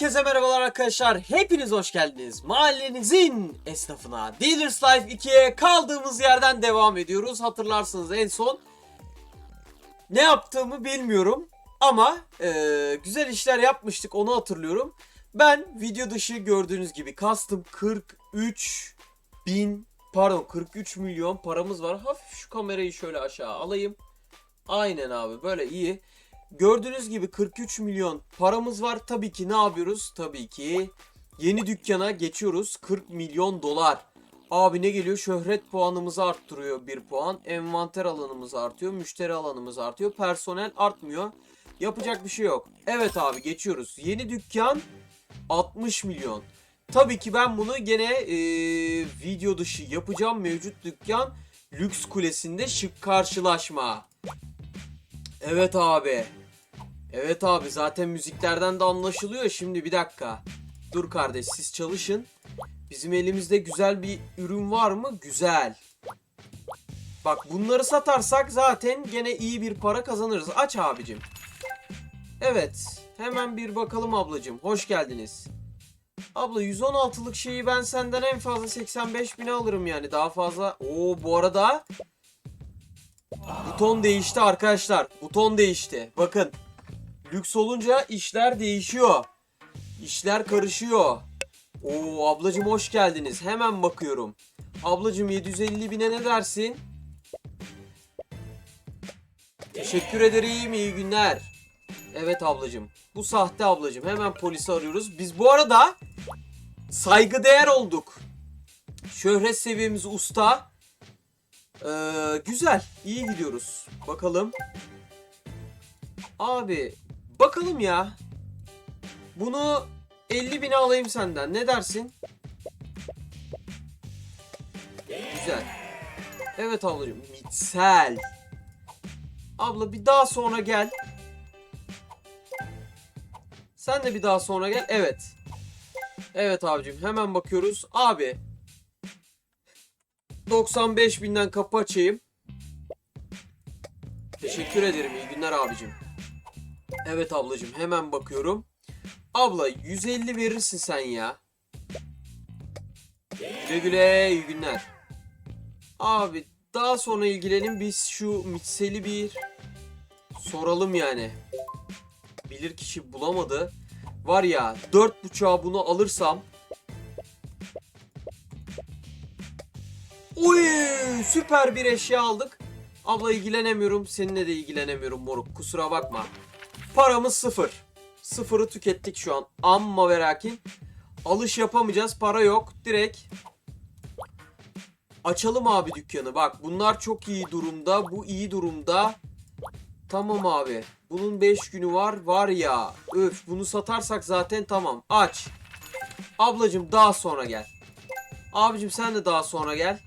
Herkese merhabalar arkadaşlar. Hepiniz hoş geldiniz. Mahallenizin esnafına Dealers Life 2'ye kaldığımız yerden devam ediyoruz. Hatırlarsınız en son ne yaptığımı bilmiyorum ama eee, güzel işler yapmıştık onu hatırlıyorum. Ben video dışı gördüğünüz gibi kastım 43 bin pardon 43 milyon paramız var. Hafif şu kamerayı şöyle aşağı alayım. Aynen abi böyle iyi. Gördüğünüz gibi 43 milyon paramız var. Tabii ki ne yapıyoruz? Tabii ki yeni dükkana geçiyoruz. 40 milyon dolar. Abi ne geliyor? Şöhret puanımızı arttırıyor 1 puan. Envanter alanımız artıyor. Müşteri alanımız artıyor. Personel artmıyor. Yapacak bir şey yok. Evet abi geçiyoruz. Yeni dükkan 60 milyon. Tabii ki ben bunu gene eee, video dışı yapacağım. Mevcut dükkan lüks kulesinde şık karşılaşma. Evet abi. Evet abi zaten müziklerden de anlaşılıyor. Şimdi bir dakika. Dur kardeş siz çalışın. Bizim elimizde güzel bir ürün var mı? Güzel. Bak bunları satarsak zaten gene iyi bir para kazanırız. Aç abicim. Evet. Hemen bir bakalım ablacım. Hoş geldiniz. Abla 116'lık şeyi ben senden en fazla 85 bine alırım yani. Daha fazla. Oo bu arada Buton değişti arkadaşlar. Buton değişti. Bakın. Lüks olunca işler değişiyor. İşler karışıyor. Oo ablacım hoş geldiniz. Hemen bakıyorum. Ablacım 750 bine ne dersin? Teşekkür ederim. iyi günler. Evet ablacım. Bu sahte ablacım. Hemen polisi arıyoruz. Biz bu arada saygıdeğer olduk. Şöhret seviyemiz usta. Ee, güzel. iyi gidiyoruz. Bakalım. Abi bakalım ya. Bunu 50 bine alayım senden. Ne dersin? Güzel. Evet ablacığım. Mitsel. Abla bir daha sonra gel. Sen de bir daha sonra gel. Evet. Evet abicim hemen bakıyoruz. Abi 95 binden kapı açayım. Teşekkür ederim. İyi günler abicim. Evet ablacığım hemen bakıyorum. Abla 150 verirsin sen ya. Güle güle iyi günler. Abi daha sonra ilgilenin biz şu mitseli bir soralım yani. Bilir kişi bulamadı. Var ya dört buçuğa bunu alırsam Oy süper bir eşya aldık. Abla ilgilenemiyorum. Seninle de ilgilenemiyorum moruk. Kusura bakma. Paramız sıfır. Sıfırı tükettik şu an. Amma ve lakin. Alış yapamayacağız. Para yok. Direkt açalım abi dükkanı. Bak bunlar çok iyi durumda. Bu iyi durumda. Tamam abi. Bunun 5 günü var. Var ya. Öf bunu satarsak zaten tamam. Aç. Ablacım daha sonra gel. Abicim sen de daha sonra gel.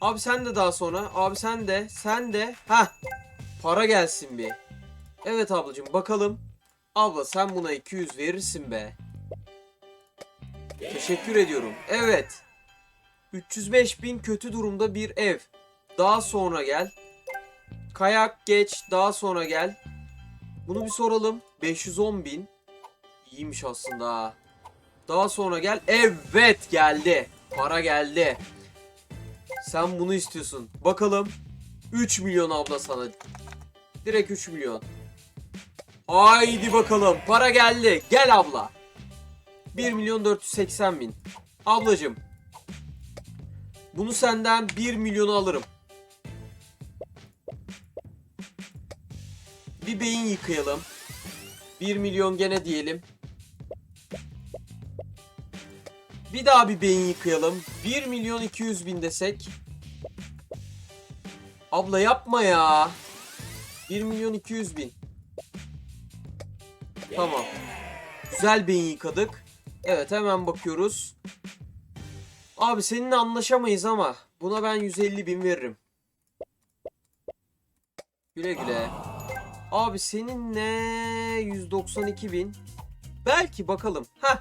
Abi sen de daha sonra. Abi sen de. Sen de. Ha. Para gelsin bir. Evet ablacığım bakalım. Abla sen buna 200 verirsin be. Teşekkür ediyorum. Evet. 305 bin kötü durumda bir ev. Daha sonra gel. Kayak geç. Daha sonra gel. Bunu bir soralım. 510 bin. İyiymiş aslında. ha. Daha sonra gel. Evet geldi. Para geldi. Sen bunu istiyorsun. Bakalım. 3 milyon abla sana. Direkt 3 milyon. Haydi bakalım. Para geldi. Gel abla. 1 milyon 480 bin. Ablacım. Bunu senden 1 milyonu alırım. Bir beyin yıkayalım. 1 milyon gene diyelim. Bir daha bir beyin yıkayalım. 1 milyon 200 bin desek. Abla yapma ya. 1 milyon 200 bin. Tamam. Güzel beyin yıkadık. Evet hemen bakıyoruz. Abi seninle anlaşamayız ama buna ben 150 bin veririm. Güle güle. Abi seninle 192 bin. Belki bakalım. Heh.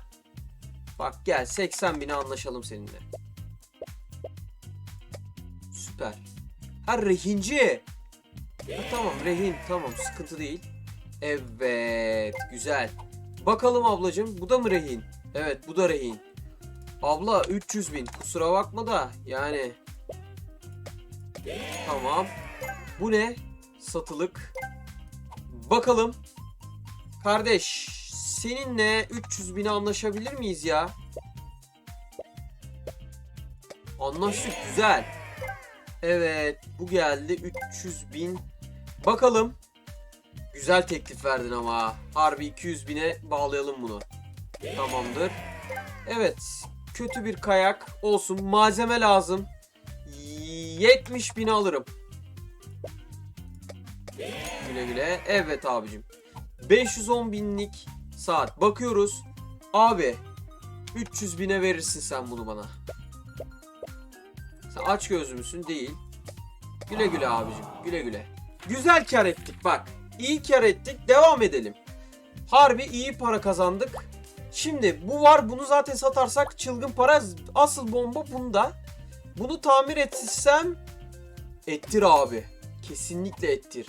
Bak gel 80 bine anlaşalım seninle. Süper. Ha rehinci. Ha, tamam rehin tamam sıkıntı değil. Evet güzel. Bakalım ablacığım bu da mı rehin? Evet bu da rehin. Abla 300 bin kusura bakma da yani. Tamam. Bu ne? Satılık. Bakalım. Kardeş seninle 300 bine anlaşabilir miyiz ya? Anlaştık güzel. Evet bu geldi 300 bin. Bakalım. Güzel teklif verdin ama. Harbi 200 bine bağlayalım bunu. Tamamdır. Evet. Kötü bir kayak olsun. Malzeme lazım. 70 bini alırım. Güle güle. Evet abicim. 510 binlik saat. Bakıyoruz. Abi 300 bine verirsin sen bunu bana. Sen aç gözlü müsün? Değil. Güle güle abicim. Güle güle. Güzel kar ettik bak. İyi kar ettik. Devam edelim. Harbi iyi para kazandık. Şimdi bu var. Bunu zaten satarsak çılgın para. Asıl bomba bunda. Bunu tamir etsem ettir abi. Kesinlikle ettir.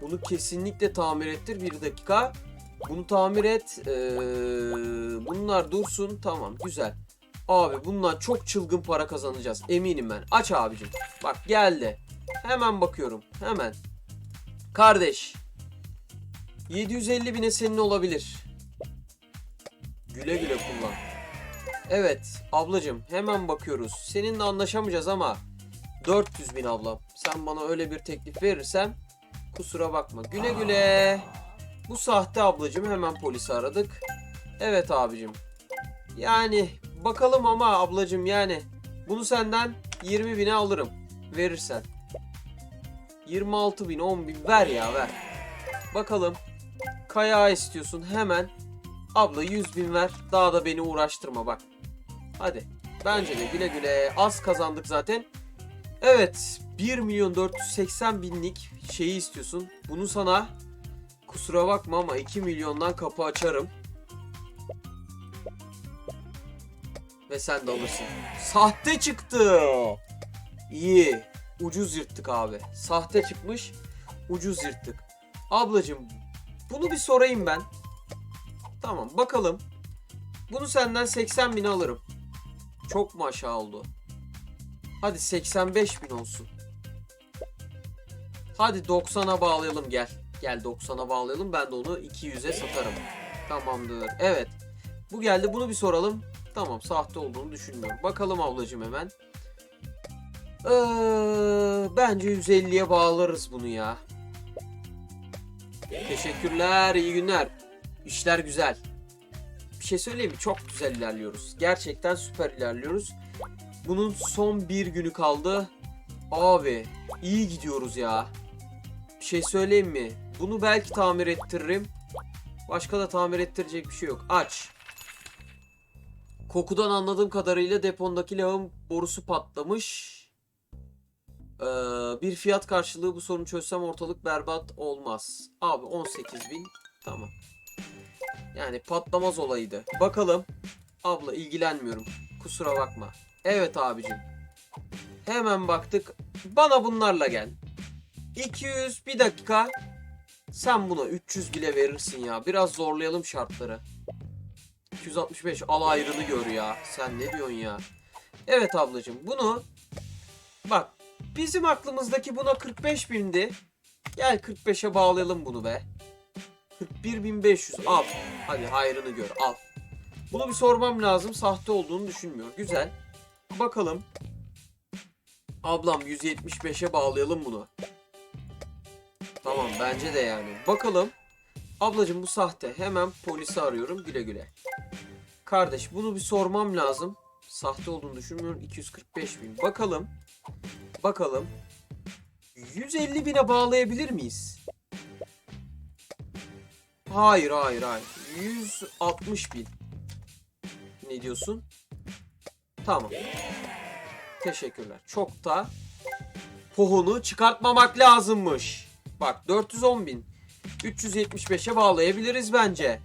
Bunu kesinlikle tamir ettir. Bir dakika. Bunu tamir et. Ee, bunlar dursun. Tamam güzel. Abi bundan çok çılgın para kazanacağız. Eminim ben. Aç abicim. Bak geldi. Hemen bakıyorum. Hemen. Kardeş. 750 bine senin olabilir. Güle güle kullan. Evet ablacım hemen bakıyoruz. Seninle anlaşamayacağız ama 400 bin ablam. Sen bana öyle bir teklif verirsen kusura bakma. Güle güle. Bu sahte ablacım hemen polisi aradık. Evet abicim. Yani bakalım ama ablacım yani bunu senden 20 bine alırım verirsen. 26 bin 10 bin ver ya ver. Bakalım kayağı istiyorsun hemen abla 100 bin ver daha da beni uğraştırma bak. Hadi bence de güle güle az kazandık zaten. Evet 1 milyon 480 binlik şeyi istiyorsun. Bunu sana kusura bakma ama 2 milyondan kapı açarım. Ve sen de alırsın. Sahte çıktı. İyi. Ucuz yırttık abi. Sahte çıkmış. Ucuz yırttık. Ablacım bunu bir sorayım ben. Tamam bakalım. Bunu senden 80 bin alırım. Çok mu aşağı oldu? Hadi 85 bin olsun. Hadi 90'a bağlayalım gel. Gel 90'a bağlayalım. Ben de onu 200'e satarım. Tamamdır. Evet. Bu geldi. Bunu bir soralım. Tamam sahte olduğunu düşünmüyorum. Bakalım ablacığım hemen. Ee, bence 150'ye bağlarız bunu ya. Teşekkürler, iyi günler. İşler güzel. Bir şey söyleyeyim mi? Çok güzel ilerliyoruz. Gerçekten süper ilerliyoruz. Bunun son bir günü kaldı. Abi iyi gidiyoruz ya. Bir şey söyleyeyim mi? Bunu belki tamir ettiririm. Başka da tamir ettirecek bir şey yok. Aç. Kokudan anladığım kadarıyla depondaki lağım borusu patlamış. Ee, bir fiyat karşılığı bu sorunu çözsem ortalık berbat olmaz. Abi 18 bin. Tamam. Yani patlamaz olaydı. Bakalım. Abla ilgilenmiyorum. Kusura bakma. Evet abicim. Hemen baktık. Bana bunlarla gel. 200 bir dakika. Sen buna 300 bile verirsin ya. Biraz zorlayalım şartları. 265 al ayrını gör ya. Sen ne diyorsun ya? Evet ablacığım bunu bak bizim aklımızdaki buna 45 bindi. Gel 45'e bağlayalım bunu be. 41.500 al. Hadi hayrını gör al. Bunu bir sormam lazım. Sahte olduğunu düşünmüyor. Güzel. Bakalım. Ablam 175'e bağlayalım bunu. Tamam bence de yani. Bakalım. Ablacım bu sahte. Hemen polisi arıyorum. Güle güle. Kardeş bunu bir sormam lazım. Sahte olduğunu düşünmüyorum. 245 bin. Bakalım. Bakalım. 150 bine bağlayabilir miyiz? Hayır hayır hayır. 160 bin. Ne diyorsun? Tamam. Teşekkürler. Çok da pohunu çıkartmamak lazımmış. Bak 410 bin. 375'e bağlayabiliriz bence.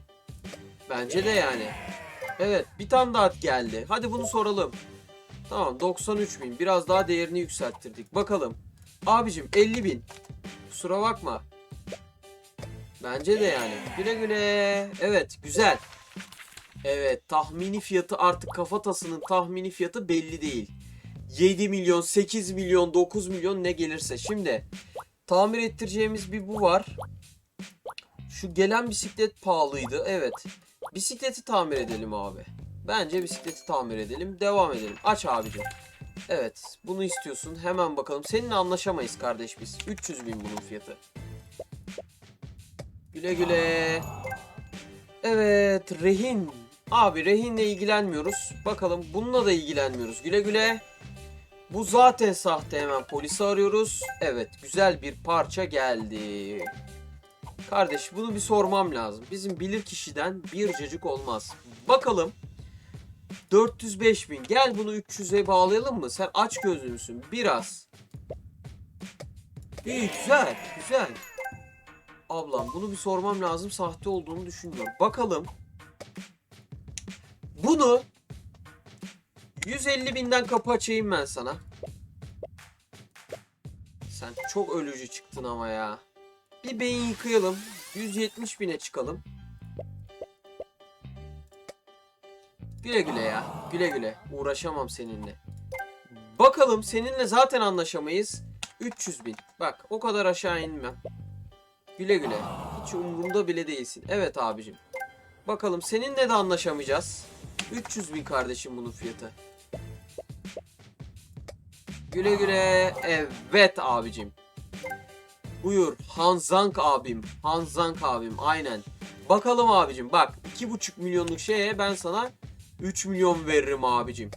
Bence de yani. Evet bir tane daha geldi. Hadi bunu soralım. Tamam 93 bin. Biraz daha değerini yükselttirdik. Bakalım. Abicim 50 bin. Kusura bakma. Bence de yani. Güle güle. Evet güzel. Evet tahmini fiyatı artık kafatasının tahmini fiyatı belli değil. 7 milyon, 8 milyon, 9 milyon ne gelirse. Şimdi tamir ettireceğimiz bir bu var. Şu gelen bisiklet pahalıydı. Evet. Bisikleti tamir edelim abi. Bence bisikleti tamir edelim. Devam edelim. Aç abicim. Evet. Bunu istiyorsun. Hemen bakalım. Seninle anlaşamayız kardeş biz. 300 bin bunun fiyatı. Güle güle. Evet. Rehin. Abi rehinle ilgilenmiyoruz. Bakalım bununla da ilgilenmiyoruz. Güle güle. Bu zaten sahte hemen polisi arıyoruz. Evet güzel bir parça geldi. Kardeş bunu bir sormam lazım. Bizim bilir kişiden bir cacık olmaz. Bakalım. 405 bin. Gel bunu 300'e bağlayalım mı? Sen aç gözlü müsün? Biraz. İyi güzel güzel. Ablam bunu bir sormam lazım. Sahte olduğunu düşünmüyorum. Bakalım. Bunu 150 binden kapı açayım ben sana. Sen çok ölücü çıktın ama ya. Bir beyin yıkayalım. 170 bine çıkalım. Güle güle ya. Güle güle. Uğraşamam seninle. Bakalım seninle zaten anlaşamayız. 300 bin. Bak o kadar aşağı inmem. Güle güle. Hiç umurumda bile değilsin. Evet abicim. Bakalım seninle de anlaşamayacağız. 300 bin kardeşim bunun fiyatı. Güle güle. Evet abicim. Buyur Hanzank abim. Hanzank abim aynen. Bakalım abicim bak 2,5 milyonluk şeye ben sana 3 milyon veririm abicim.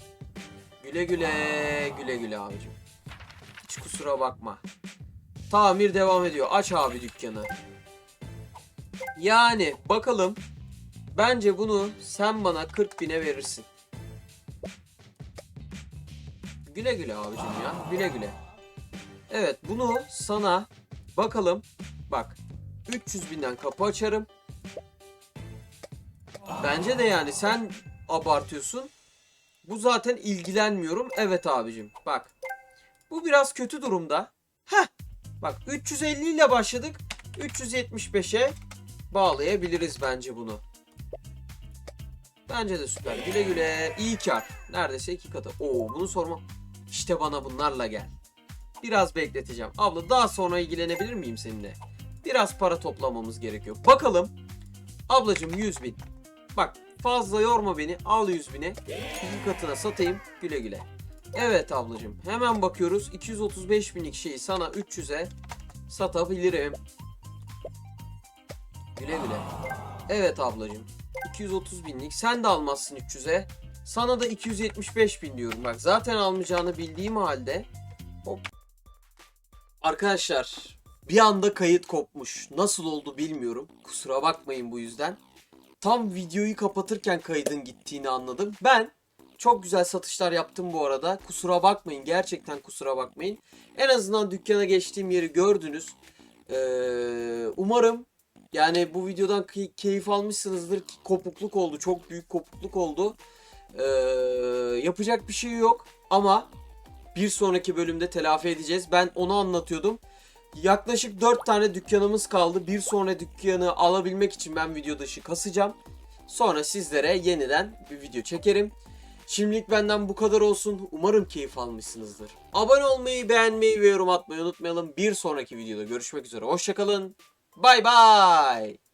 Güle güle güle güle abicim. Hiç kusura bakma. Tamir devam ediyor. Aç abi dükkanı. Yani bakalım. Bence bunu sen bana 40 bine verirsin. Güle güle abicim ya. Güle güle. Evet bunu sana bakalım. Bak 300 binden kapı açarım. Bence de yani sen abartıyorsun. Bu zaten ilgilenmiyorum. Evet abicim bak. Bu biraz kötü durumda. Heh. Bak 350 ile başladık. 375'e bağlayabiliriz bence bunu. Bence de süper. Güle güle. İyi kar. Neredeyse iki katı. Oo bunu sorma. İşte bana bunlarla gel. Biraz bekleteceğim. Abla daha sonra ilgilenebilir miyim seninle? Biraz para toplamamız gerekiyor. Bakalım. Ablacım 100 bin. Bak fazla yorma beni. Al 100 bini. İki katına satayım. Güle güle. Evet ablacım. Hemen bakıyoruz. 235 binlik şeyi sana 300'e satabilirim. Güle güle. Evet ablacım. 230 binlik. Sen de almazsın 300'e. Sana da 275 bin diyorum. Bak zaten almayacağını bildiğim halde. Hop. Arkadaşlar bir anda kayıt kopmuş. Nasıl oldu bilmiyorum. Kusura bakmayın bu yüzden. Tam videoyu kapatırken kaydın gittiğini anladım. Ben çok güzel satışlar yaptım bu arada. Kusura bakmayın. Gerçekten kusura bakmayın. En azından dükkana geçtiğim yeri gördünüz. Ee, umarım yani bu videodan key- keyif almışsınızdır. Kopukluk oldu. Çok büyük kopukluk oldu. Ee, yapacak bir şey yok. Ama bir sonraki bölümde telafi edeceğiz. Ben onu anlatıyordum. Yaklaşık 4 tane dükkanımız kaldı. Bir sonra dükkanı alabilmek için ben video dışı kasacağım. Sonra sizlere yeniden bir video çekerim. Şimdilik benden bu kadar olsun. Umarım keyif almışsınızdır. Abone olmayı, beğenmeyi ve yorum atmayı unutmayalım. Bir sonraki videoda görüşmek üzere. Hoşçakalın. Bay bay.